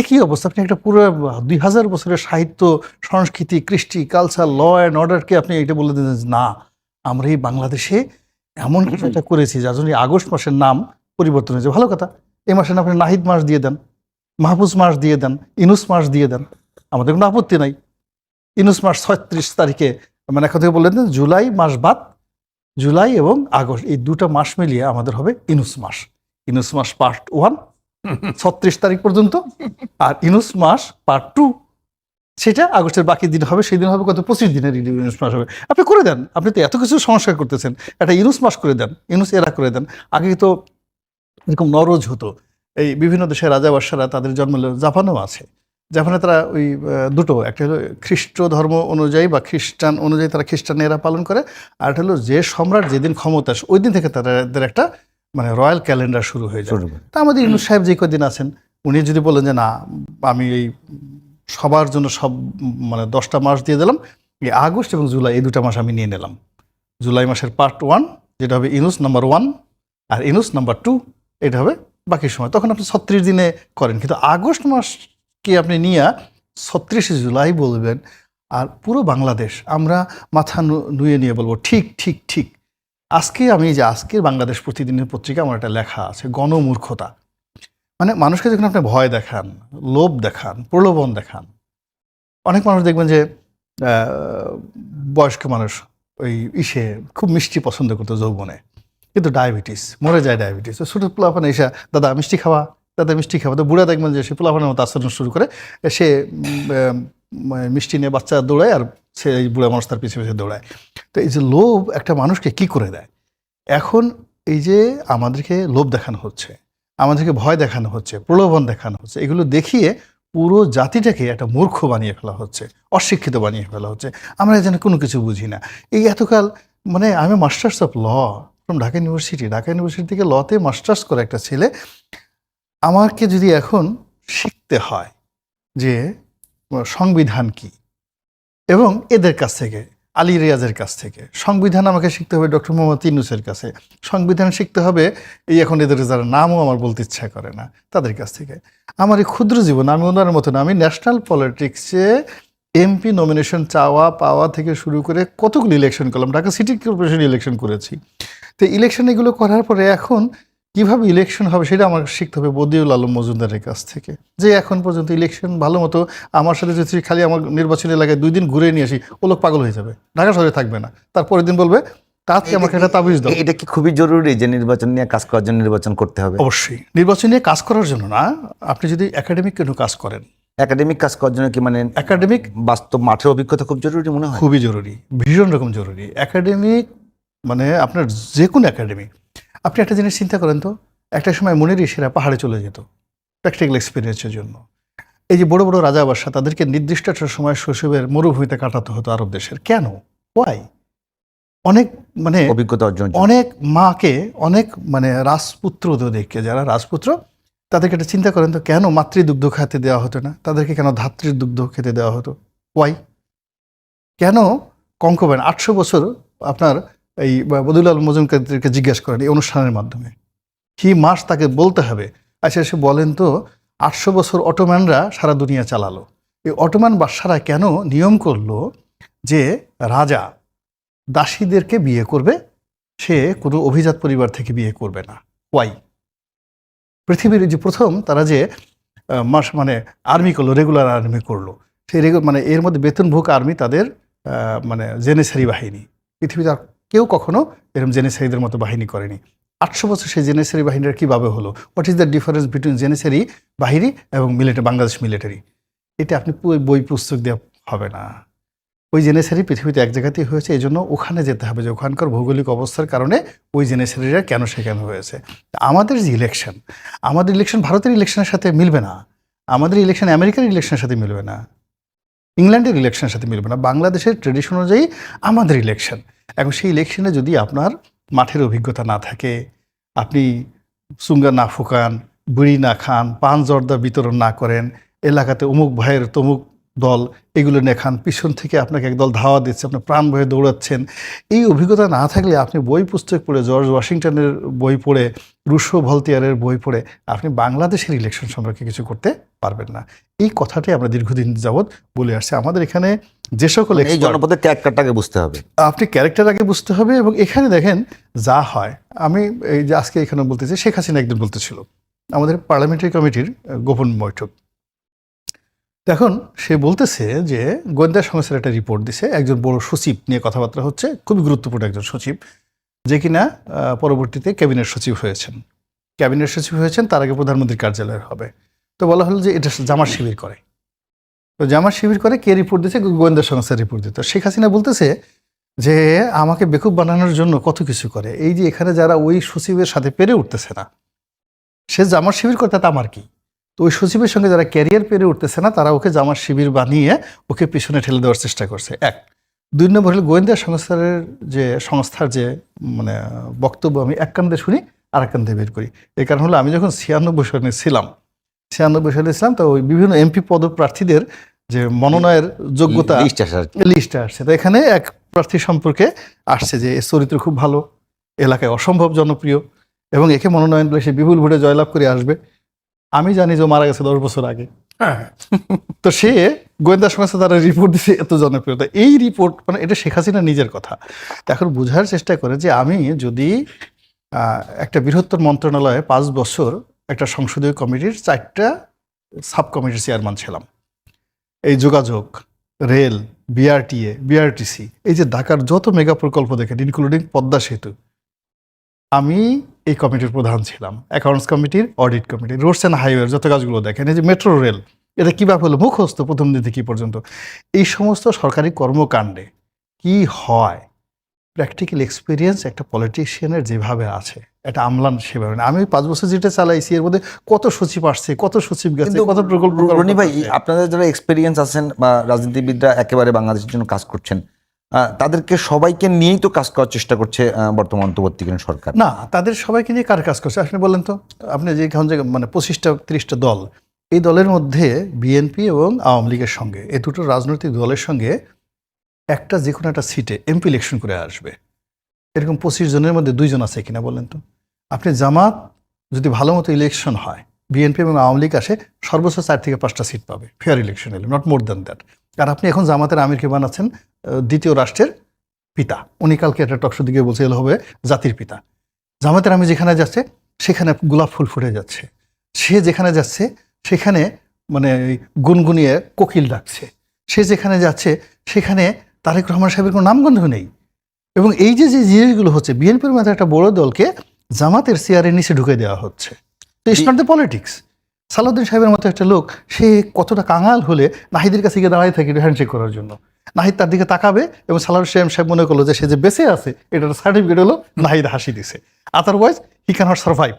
একই অবস্থা। আপনি একটা পুরো দুই হাজার বছরের সাহিত্য সংস্কৃতি কৃষ্টি কালচার ল অ্যান্ড অর্ডারকে আপনি এটা বলে দিলেন না আমরা এই বাংলাদেশে এমন কিছু একটা করেছি যার জন্য আগস্ট মাসের নাম পরিবর্তন হয়েছে। ভালো কথা। এই মাসের নাম আপনি নাহিদ মাস দিয়ে দেন মাহফুজ মাস দিয়ে দেন ইনুস মাস দিয়ে দেন আমাদের কোনো আপত্তি নাই। ইনুস মাস ছত্রিশ তারিখে মানে এখন থেকে বললেন জুলাই মাস বাদ জুলাই এবং আগস্ট এই দুটো মাস মিলিয়ে আমাদের হবে ইনুস মাস। ইনুস মাস পার্ট ওয়ান ছত্রিশ তারিখ পর্যন্ত আর ইনুস মাস পার্ট টু সেটা আগস্টের বাকি দিন হবে, সেই দিন হবে কত? পঁচিশ দিনের ইনুস মাস হবে। আপনি করে দেন, আপনি তো এত কিছু সংস্কার করতেছেন। একটা ইনুস মাস করে দেন, ইনুস এরা করে দেন। আগে তো এরকম নরজ হতো। এই বিভিন্ন দেশের রাজা বাদশারা তাদের জন্ম জাপানেও আছে। জাপানে তারা ওই দুটো, একটা হলো খ্রিস্ট ধর্ম অনুযায়ী বা খ্রিস্টান অনুযায়ী তারা খ্রিস্টানেরা পালন করে, আর একটা হলো যে সম্রাট যেদিন ক্ষমতা ওই দিন থেকে তাদের একটা মানে রয়্যাল ক্যালেন্ডার শুরু হয়ে যায়। তা আমাদের ইউনুস সাহেব যে কদিন আছেন উনি যদি বলেন যে না আমি এই সবার জন্য সব মানে দশটা মাস দিয়ে দিলাম এই আগস্ট এবং জুলাই এই দুটা মাস আমি নিয়ে নিলাম। জুলাই মাসের পার্ট ওয়ান যেটা হবে ইনুস নাম্বার ওয়ান আর ইনুস নাম্বার টু এটা হবে বাকি সময়। তখন আপনি ছত্রিশ দিনে করেন কিন্তু আগস্ট মাসকে আপনি নিয়ে ছত্রিশে জুলাই বলবেন? আর পুরো বাংলাদেশ আমরা মাথা নু- নুয়ে নিয়ে বলব ঠিক ঠিক ঠিক। আজকে আমি যে আজকের বাংলাদেশ প্রতিদিনের পত্রিকা, আমার একটা লেখা আছে, গণমূর্খতা। মানে মানুষকে যখন আপনি ভয় দেখান, লোভ দেখান, প্রলোভন দেখান, অনেক মানুষ দেখবেন যে বয়স্ক মানুষ ওই ইসে খুব মিষ্টি পছন্দ করতো যৌবনে। কিন্তু ডায়াবেটিস, মরে যায় ডায়াবেটিস। ছোটো পোলাপানে এসে, দাদা, মিষ্টি খাওয়া, দাদা, মিষ্টি খাওয়া। তো বুড়া দেখবেন যে সে পোলাপানের মতো আচরণ শুরু করে সে মিষ্টি নিয়ে বাচ্চা দৌড়ায় আর সে এই বুড়া মানুষ তার পিছিয়ে পিছিয়ে দৌড়ায়। তো এই যে লোভ একটা মানুষকে কি করে দেয়? এখন এই যে আমাদেরকে লোভ দেখানো হচ্ছে, আমাদেরকে ভয় দেখানো হচ্ছে, প্রলোভন দেখানো হচ্ছে, এগুলো দেখিয়ে পুরো জাতিটাকে একটা মূর্খ বানিয়ে ফেলা হচ্ছে, অশিক্ষিত বানিয়ে ফেলা হচ্ছে। আমরা যেন কোনো কিছু বুঝি না। এই এতকাল মানে আমি masters of law from Dhaka university Dhaka university থেকে লতে মাস্টার্স করে একটা ছেলে, আমাকে যদি এখন শিখতে হয় যে সংবিধান কি এবং এদের কাছ থেকে, আলী রিয়াজের কাছ থেকে। সংবিধান আমাকে শিখতে হবে ডক্টর মোহাম্মদ ইনুসের কাছে। সংবিধান শিখতে হবে, এই এখন এদের যারা নামও আমার বলতে ইচ্ছা করে না, তাদের কাছ থেকে। আমার এই ক্ষুদ্র জীবন, আমি ওনার মতো না আমি ন্যাশনাল পলিটিক্সে এমপি নমিনেশন চাওয়া পাওয়া থেকে শুরু করে কতগুলো ইলেকশন করলাম, ঢাকা সিটি কর্পোরেশন ইলেকশন করেছি। তো ইলেকশন এগুলো করার পরে এখন কীভাবে ইলেকশন হবে সেটা আমার শিখতে হবে বদিউল আলম মজুমদারের কাছ থেকে। যে এখন পর্যন্ত ইলেকশন ভালো মতো আমার সাথে যদি খালি আমার নির্বাচনী এলাকায় দুই দিন ঘুরে নিয়ে আসি ও লোক পাগল হয়ে যাবে। ঢাকা শহরে থাকবে না। তারপরের দিন বলবে তাতে আমাকে একটা তাবিজ দাও। এটা কি খুবই জরুরি যে নির্বাচন নিয়ে কাজ করার জন্য নির্বাচন করতে হবে? অবশ্যই। নির্বাচন নিয়ে কাজ করার জন্য না আপনি যদি একাডেমিক কোনো কাজ করেন? একাডেমিক কাজ করার জন্য কি মানে একাডেমিক বাস্তব মাঠের অভিজ্ঞতা খুব জরুরি মনে হয়? খুবই জরুরি ভীষণ রকম জরুরি। একাডেমিক মানে আপনার যে কোনো একাডেমি আপনি একটা জিনিস চিন্তা করেন তো একটা সময় মনের ইসেরা পাহাড়ে চলে যেত প্র্যাকটিক্যাল এক্সপিরিয়েন্সের জন্য। এই যে বড় বড় রাজা বাসা তাদেরকে নির্দিষ্ট একটা সময় শৈশবের মরুভূমিতে কাটাতে হতো আরব দেশের। কেন? ওয়াই অনেক মানে অভিজ্ঞতা অর্জন অনেক মাকে অনেক মানে রাজপুত্রদেরকে যারা রাজপুত্র তাদেরকে একটা চিন্তা করেন তো কেন মাতৃদুগ্ধ খেতে দেওয়া হতো না? তাদেরকে কেন ধাত্রীর দুগ্ধ খেতে দেওয়া হতো? ওয়াই কেন কঙ্কবেন? আটশো বছর আপনার এই বদুলাল মজুমকারকে জিজ্ঞেস করেন এই অনুষ্ঠানের মাধ্যমে। কি মাস তাকে বলতে হবে? আচ্ছা সে বলেন তো, আটশো বছর অটোম্যানরা সারা দুনিয়া চালালো। এই অটোম্যান বাদশারা কেন নিয়ম করল যে রাজা দাসীদেরকে বিয়ে করবে, সে কোনো অভিজাত পরিবার থেকে বিয়ে করবে না। ওয়াই পৃথিবীর যে প্রথম তারা যে মাস মানে আর্মি করল, রেগুলার আর্মি করল, সেই রেগু- মানে এর মধ্যে বেতনভোগ আর্মি তাদের মানে জেনেসারি বাহিনী। পৃথিবীতে আর কেউ কখনো এরকম জেনেসারিদের মতো বাহিনী করেনি। আটশো বছর সেই জেনেসারি বাহিনীর কীভাবে হলো? What is the difference between janissary বাহিনী এবং মিলিটারি বাংলাদেশ মিলিটারি এটা আপনি বই পুস্তক দেওয়া হবে না। ওই জেনেসারি পৃথিবীতে এক জায়গাতেই হয়েছে এই জন্য ওখানে যেতে হবে যে ওখানকার ভৌগোলিক অবস্থার কারণে ওই জেনেসারিরা কেন সেখানে হয়েছে। আমাদের যে ইলেকশন আমাদের ইলেকশন ভারতের ইলেকশনের সাথে মিলবে না। আমাদের ইলেকশন আমেরিকার ইলেকশনের সাথে মিলবে না। ইংল্যান্ডের ইলেকশনের সাথে মিলবে না। বাংলাদেশের ট্রেডিশন অনুযায়ী আমাদের ইলেকশন এখন সেই ইলেকশনে যদি আপনার মাঠের অভিজ্ঞতা না থাকে, আপনি সুঙ্গা না ফুকান, বুড়ি না খান, পান জর্দা বিতরণ না করেন, এলাকাতে অমুক ভাইয়ের তমুক দল এগুলো নিয়ে খান। পিছন থেকে আপনাকে একদল ধাওয়া দিচ্ছে আপনি প্রাণ ভয়ে দৌড়াচ্ছেন। এই অভিজ্ঞতা না থাকলে আপনি বই পুস্তক পড়ে জর্জ ওয়াশিংটনের বই পড়ে রুশো ভলতিয়ারের বই পড়ে আপনি বাংলাদেশের ইলেকশন সম্পর্কে কিছু করতে পারবেন না। এই কথাটাই আমরা দীর্ঘদিন যাবৎ বলে আসছি। আমাদের এখানে যে সকল এই জনপদের ক্যারেক্টারটাকে বুঝতে হবে। আপনি ক্যারেক্টার আগে বুঝতে হবে এবং এখানে দেখেন যা হয়। আমি এই যে আজকে এখানে বলতেছি শেখ হাসিনা একদিন বলতেছিল আমাদের পার্লামেন্টারি কমিটির গোপন বৈঠক। এখন সে বলতেছে যে গোয়েন্দা সংস্থার একটা রিপোর্ট দিছে, একজন বড় সচিব নিয়ে কথাবার্তা হচ্ছে, খুবই গুরুত্বপূর্ণ একজন সচিব, যে কিনা পরবর্তীতে ক্যাবিনেট সচিব হয়েছেন। ক্যাবিনেট সচিব হয়েছেন, তার আগে প্রধানমন্ত্রীর কার্যালয়ের হবে। তো বলা হলো যে এটা জামার শিবির করে। তো জামার শিবির করে কে রিপোর্ট দিচ্ছে গোয়েন্দা সংস্থার রিপোর্ট দিতে শেখ হাসিনা বলতেছে যে, আমাকে বেকুব বানানোর জন্য কত কিছু করে। এই যে এখানে যারা ওই সচিবের সাথে পেরে উঠতেছে না, সে জামার শিবির করতে তা আমার কি? তো ওই সচিবের সঙ্গে যারা ক্যারিয়ার পেরে উঠতেছে না তারা ওকে জামার শিবির বানিয়ে ওকে পিছনে ঠেলে দেওয়ার চেষ্টা করছে। এক। দুই নম্বর হলো গোয়েন্দা সংস্থার যে সংস্থার যে মানে বক্তব্য আমি এক কান্দে শুনি আর এক কান্দে বের করি। এই কারণ হলো আমি যখন ছিয়ানব্বই সালে ছিলাম ছিয়ানব্বই সালে ছিলাম তো ওই বিভিন্ন এমপি পদপ্রার্থীদের যে মনোনয়ের যোগ্যতা লিস্ট আসছে তো এখানে এক প্রার্থী সম্পর্কে আসছে যে এর চরিত্র খুব ভালো এলাকায় অসম্ভব জনপ্রিয় এবং একে মনোনয়ন দিলে সে বিপুল ভোটে জয়লাভ করে আসবে। আমি জানি যে মারা গেছে দশ বছর আগে। তো সে গোয়েন্দা সংস্থা তারা রিপোর্ট দিচ্ছে এত জনপ্রিয়তা। এই রিপোর্ট মানে এটা শেখ হাসিনা নিজের কথা। এখন বোঝার চেষ্টা করে যে আমি যদি একটা বৃহত্তর মন্ত্রণালয়ে পাঁচ বছর একটা সংসদীয় কমিটির চারটা সাব কমিটির চেয়ারম্যান ছিলাম। এই যোগাযোগ রেল বিআরটিএ বিআরটিসি এই যে ঢাকার যত মেগা প্রকল্প দেখেন ইনক্লুডিং পদ্মা সেতু আমি এই কমিটির প্রধান ছিলাম। অ্যাকাউন্টস কমিটির audit committee roads and highway যত কাজগুলো দেখেন এই যে মেট্রো রেল এটা কীভাবে হলো মুখস্থ প্রথম দিন থেকে পর্যন্ত। এই সমস্ত সরকারি কর্মকাণ্ডে কি হয়? প্র্যাকটিক্যাল এক্সপিরিয়েন্স একটা পলিটিশিয়ানের যেভাবে আছে একটা আমলান সেভাবে না। আমি পাঁচ বছর যেটা চালাইছি এর মধ্যে কত সচিব আসছে কত সচিব গেছে কত প্রকল্প রনি ভাই আপনাদের যারা এক্সপিরিয়েন্স আছেন বা রাজনীতিবিদরা একেবারে বাংলাদেশের জন্য কাজ করছেন তাদেরকে সবাইকে নিয়েই তো কাজ করার চেষ্টা করছে বর্তমান অন্তর্বর্তীকালীন সরকার। না, তাদের সবাইকে নিয়ে কার কাজ করছে? আপনি বলেন তো, আপনি যে মানে পঁচিশটা, তিরিশটা দল, এই দলের মধ্যে বিএনপি এবং আওয়ামী লীগের সঙ্গে, এই দুটো রাজনৈতিক দলের সঙ্গে একটা যে কোনো একটা সিটে এমপি ইলেকশন করে আসবে। এরকম পঁচিশ জনের মধ্যে দুইজন আছে কিনা বলেন তো? আপনি জামাত, যদি ভালো মতো ইলেকশন হয়, বিএনপি এবং আওয়ামী লীগ আসে, সর্বোচ্চ চার থেকে পাঁচটা সিট পাবে ফেয়ার ইলেকশন এলে নট মোর দ্যান দ্যাট আর আপনি এখন জামাতের আমিরকে বানাচ্ছেন দ্বিতীয় রাষ্ট্রের পিতা। উনি কালকে একটা টকশো দিকে বলছে এলো হবে জাতির পিতা। জামাতের আমি যেখানে যাচ্ছে, সেখানে গোলাপ ফুল ফুটে যাচ্ছে। সে যেখানে যাচ্ছে, সেখানে মানে গুনগুনিয়ে কোকিল ডাকছে। সে যেখানে যাচ্ছে, সেখানে তারেক রহমান সাহেবের কোনো নামগন্ধ নেই। এবং এই যে যে জিনিসগুলো হচ্ছে, বিএনপির মধ্যে একটা বড় দলকে জামাতের চেয়ারের নিচে ঢুকে দেওয়া হচ্ছে। তো it's not the politics Salauddin সাহেবের মতো একটা লোক, সে কতটা কাঙাল হলে নাহিদের কাছে গিয়ে দাঁড়ায় থাকে হ্যান্ডশেক করার জন্য। নাহিদ তার দিকে তাকাবে এবং সালাউদ্দিন সাহেব মনে করল যে সে যে বেঁচে আছে, এটার সার্টিফিকেট হলো নাহিদ হাসি দিছে। আদারওয়াইজ হি ক্যানট সার্ভাইভ